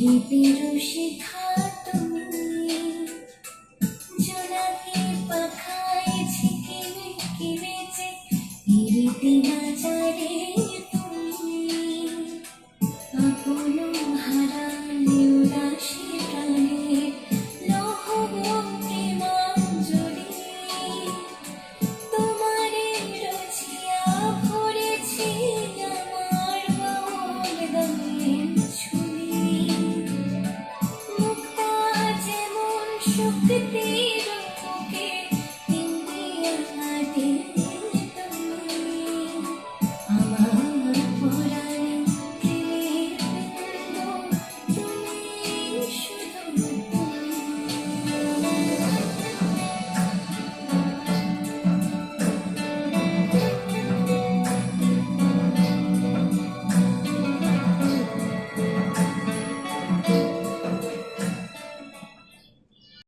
দীপেরু শিখা তুমি জোনাকি পাখায় ঝিকিমিকি বেঁচে ইরিতি বাজারে city.